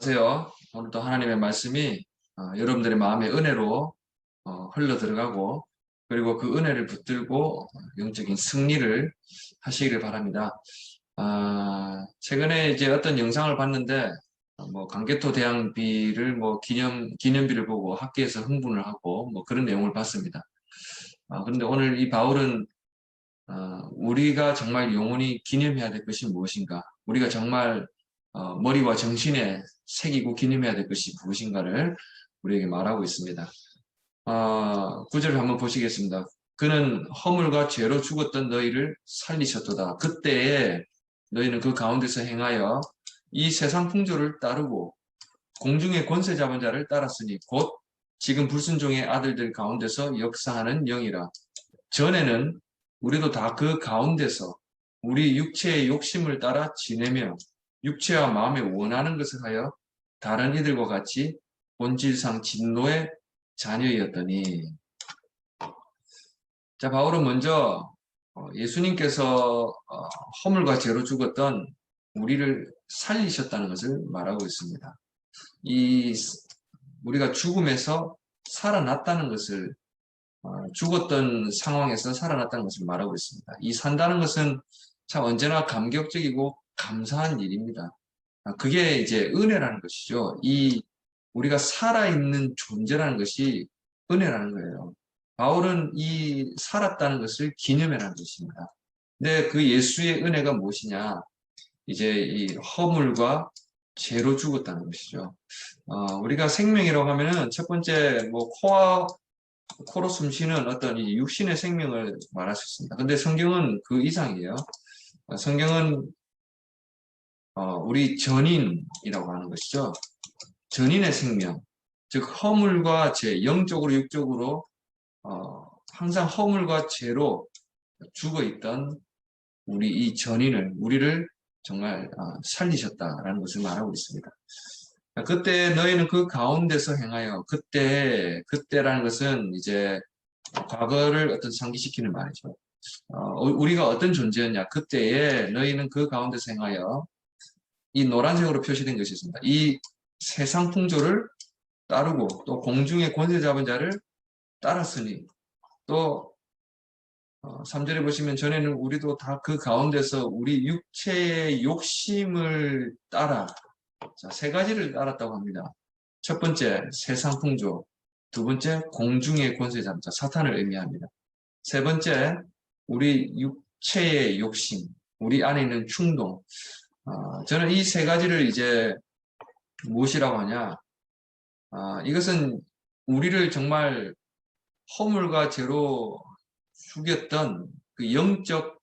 안녕하세요. 오늘도 하나님의 말씀이 어, 여러분들의 마음의 은혜로 어, 흘러 들어가고 그리고 그 은혜를 붙들고 어, 영적인 승리를 하시기를 바랍니다. 아, 최근에 이제 어떤 영상을 봤는데 어, 뭐 강개토 대항비를 뭐 기념 기념비를 보고 학교에서 흥분을 하고 뭐 그런 내용을 봤습니다. 아, 그런데 오늘 이 바울은 어, 우리가 정말 영원히 기념해야 될 것이 무엇인가? 우리가 정말 어, 머리와 정신에 새기고 기념해야 될 것이 무엇인가를 우리에게 말하고 있습니다. 어, 구절을 한번 보시겠습니다. 그는 허물과 죄로 죽었던 너희를 살리셨도다. 그때에 너희는 그 가운데서 행하여 이 세상 풍조를 따르고 공중의 권세 잡은 자를 따랐으니 곧 지금 불순종의 아들들 가운데서 역사하는 영이라. 전에는 우리도 다 그 가운데서 우리 육체의 욕심을 따라 지내며 육체와 마음에 원하는 것을 하여 다른 이들과 같이 본질상 진노의 자녀였더니 자 바울은 먼저 어, 예수님께서 어, 허물과 죄로 죽었던 우리를 살리셨다는 것을 말하고 있습니다. 이 우리가 죽음에서 살아났다는 것을 어, 죽었던 상황에서 살아났다는 것을 말하고 있습니다. 이 산다는 것은 참 언제나 감격적이고 감사한 일입니다. 아, 그게 이제 은혜라는 것이죠. 이 우리가 살아있는 존재라는 것이 은혜라는 거예요. 바울은 이 살았다는 것을 기념해라는 것입니다. 근데 그 예수의 은혜가 무엇이냐? 이제 이 허물과 죄로 죽었다는 것이죠. 어, 우리가 생명이라고 하면은 첫 번째 뭐 코와 코로 숨쉬는 어떤 이 육신의 생명을 말할 수 있습니다. 근데 성경은 그 이상이에요. 어, 성경은 어, 우리 전인이라고 하는 것이죠. 전인의 생명, 즉 허물과 죄, 영적으로 육적으로 어, 항상 허물과 죄로 죽어 있던 우리 이 전인을 우리를 정말 어, 살리셨다라는 것을 말하고 있습니다. 그때 너희는 그 가운데서 행하여 그때 그때라는 것은 이제 과거를 어떤 상기시키는 말이죠. 어, 우리가 어떤 존재였냐 그때에 너희는 그 가운데서 행하여 이 노란색으로 표시된 것이 있습니다. 이 세상 풍조를 따르고 또 공중의 권세 잡은 자를 따랐으니 또 3절에 어, 보시면 전에는 우리도 다 그 가운데서 우리 육체의 욕심을 따라 자, 세 가지를 따랐다고 합니다. 첫 번째 세상 풍조, 두 번째 공중의 권세 잡은 자 사탄을 의미합니다. 세 번째 우리 육체의 욕심, 우리 안에 있는 충동, 어, 저는 이 세 가지를 이제 무엇이라고 하냐? 어, 이것은 우리를 정말 허물과 죄로 죽였던 그 영적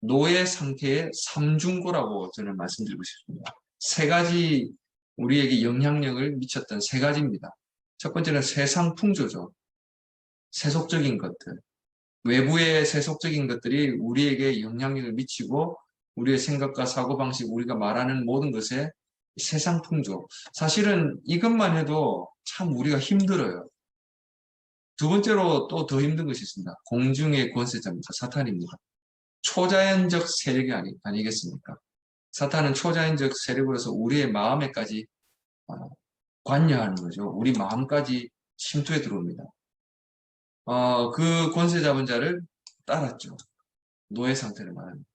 노예 상태의 삼중고라고 저는 말씀드리고 싶습니다. 세 가지 우리에게 영향력을 미쳤던 세 가지입니다. 첫 번째는 세상 풍조죠. 세속적인 것들. 외부의 세속적인 것들이 우리에게 영향력을 미치고 우리의 생각과 사고방식, 우리가 말하는 모든 것에 세상 풍조. 사실은 이것만 해도 참 우리가 힘들어요. 두 번째로 또 더 힘든 것이 있습니다. 공중의 권세자입니다. 사탄입니다. 초자연적 세력이 아니, 아니겠습니까? 사탄은 초자연적 세력으로서 우리의 마음에까지 어, 관여하는 거죠. 우리 마음까지 침투해 들어옵니다. 어, 그 권세 잡은 자를 따랐죠. 노예 상태를 말합니다.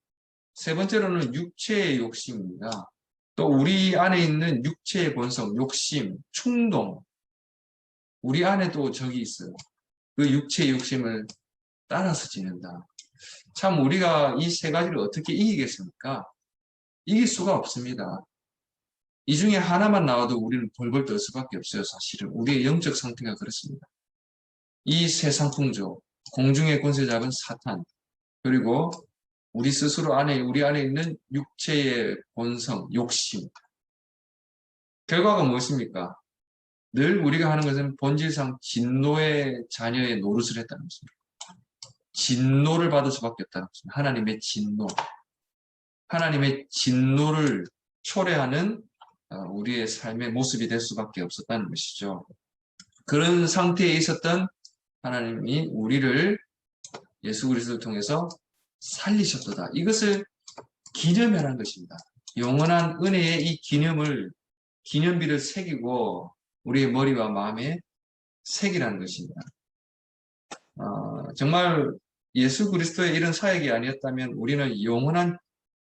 세 번째로는 육체의 욕심입니다. 또 우리 안에 있는 육체의 본성, 욕심, 충동. 우리 안에도 적이 있어요. 그 육체의 욕심을 따라서 지낸다. 참 우리가 이 세 가지를 어떻게 이기겠습니까? 이길 수가 없습니다. 이 중에 하나만 나와도 우리는 벌벌 떨 수밖에 없어요. 사실은 우리의 영적 상태가 그렇습니다. 이 세상 풍조, 공중의 권세 잡은 사탄, 그리고 우리 스스로 안에, 우리 안에 있는 육체의 본성, 욕심. 결과가 무엇입니까? 늘 우리가 하는 것은 본질상 진노의 자녀의 노릇을 했다는 것입니다. 진노를 받을 수밖에 없다는 것입니다. 하나님의 진노. 하나님의 진노를 초래하는 어, 우리의 삶의 모습이 될 수밖에 없었다는 것이죠. 그런 상태에 있었던 하나님이 우리를 예수 그리스도를 통해서 살리셨도다. 이것을 기념하는 것입니다. 영원한 은혜의 이 기념을 기념비를 새기고 우리의 머리와 마음에 새기라는 것입니다. 어, 정말 예수 그리스도의 이런 사역이 아니었다면 우리는 영원한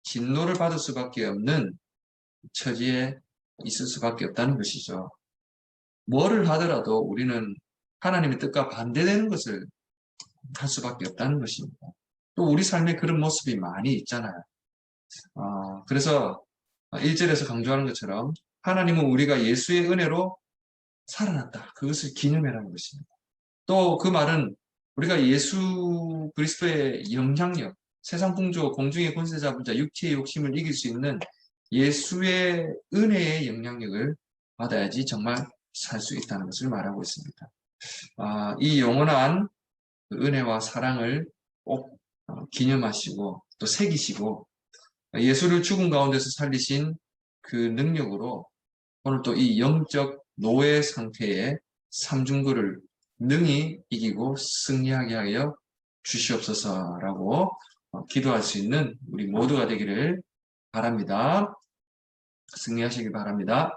진노를 받을 수밖에 없는 처지에 있을 수밖에 없다는 것이죠. 뭐를 하더라도 우리는 하나님의 뜻과 반대되는 것을 할 수밖에 없다는 것입니다. 또 우리 삶에 그런 모습이 많이 있잖아요. 어, 그래서 1절에서 강조하는 것처럼 하나님은 우리가 예수의 은혜로 살아났다. 그것을 기념해라는 것입니다. 또 그 말은 우리가 예수 그리스도의 영향력, 세상 풍조, 공중의 권세 잡은 자, 육체의 욕심을 이길 수 있는 예수의 은혜의 영향력을 받아야지 정말 살 수 있다는 것을 말하고 있습니다. 아, 이 영원한 그 은혜와 사랑을 꼭 어, 기념하시고 또 새기시고 예수를 죽음 가운데서 살리신 그 능력으로 오늘 또 이 영적 노예 상태의 삼중고를 능히 이기고 승리하게 하여 주시옵소서라고 어, 기도할 수 있는 우리 모두가 되기를 바랍니다. 승리하시기 바랍니다.